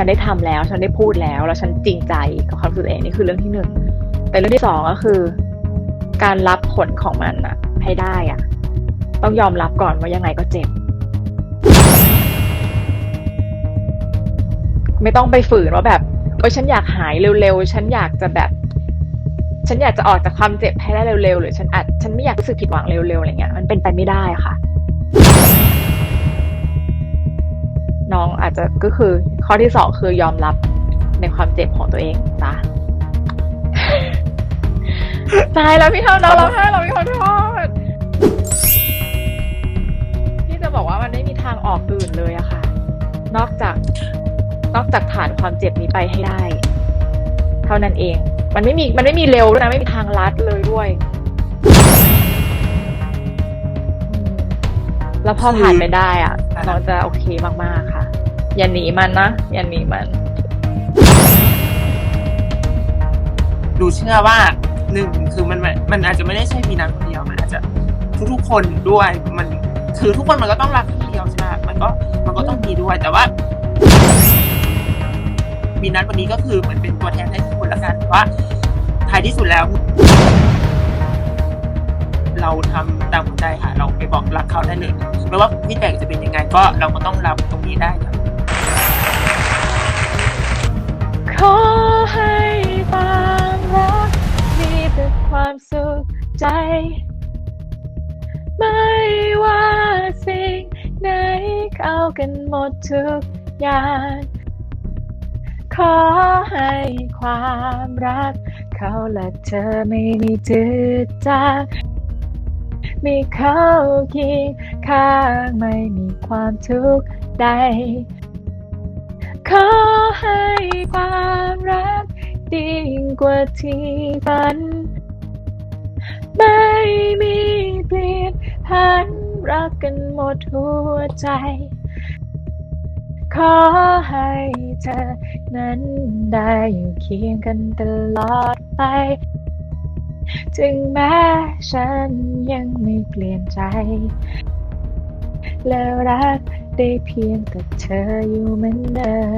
ฉันได้ทำแล้ว ฉันได้พูดแล้ว แล้วฉันจริงใจกับความรู้สึกเองนี่คือเรื่องที่หนึ่งแต่เรื่องที่สองก็คือ การรับผลของมันอะให้ได้อะต้องยอมรับก่อนว่ายังไงก็เจ็บ ไม่ต้องไปฝืนว่าแบบเอ้ยฉันอยากหายเร็วๆ ฉันอยากจะแบบ ฉันอยากจะออกจากความเจ็บให้ได้เร็วๆ หรือฉันอาจฉันไม่อยากรู้สึกผิดหวังเร็วๆ อะไรเงี้ย มันเป็นไปไม่ได้ค่ะ น้องอาจจะก็คือข้อที่สองคือยอมรับในความเจ็บของตัวเองจ้ะตายแล้วพี่เท่าน้องร้องไห้เราพี่ขอโทษพี่จะบอกว่ามันไม่มีทางออกอื่นเลยอะค่ะ นอกจากนอกจากผ่านความเจ็บนี้ไปให้ได้ เท่านั้นเอง มันไม่มีมันไม่มีเร็วด้วยนะไม่มีทางลัดเลยด้วย แล้วพอผ่านไปได้อะน้องจะโอเคมากๆค่ะ อย่าหนีมันนะ อย่าหนีมัน ดูเชื่อว่าหนึ่งคือมันมันมันอาจจะไม่ได้ใช่พีนัทคนเดียวมันอาจจะทุกๆคนด้วยมันคือทุกคนมันก็ต้องรักคนเดียวใช่ไหมมันก็มันก็ต้องมีด้วยแต่ว่าพีนัทวันนี้ก็คือเหมือนเป็นตัวแทนให้ทุกคนละกันว่าท้ายที่สุดแล้ว เราทำตามหัวใจค่ะ เราไปบอกรักเขาได้เลยไม่ว่าพี่แตกจะเป็นยังไงก็เราก็ต้องรับตรงนี้ได้ค่ะขอให้ความรักมีแต่ความสุขใจ ไม่ว่าสิ่งไหนเข้ากันหมดทุกอย่างขอให้ความรัก เขาและเธอไม่มีจืดจาง มีเขาเคียงข้างไม่มีความทุกข์ใด ขอให้ความรักดีกว่าที่ฝัน ไม่มีเปลี่ยนพันรักกันหมดหัวใจ ขอให้เธอนั้นได้อยู่เคียงกันตลอดไป ถึงแม้ฉันยังไม่เปลี่ยนใจ และรักได้เพียงแต่เธออยู่เหมือนเดิม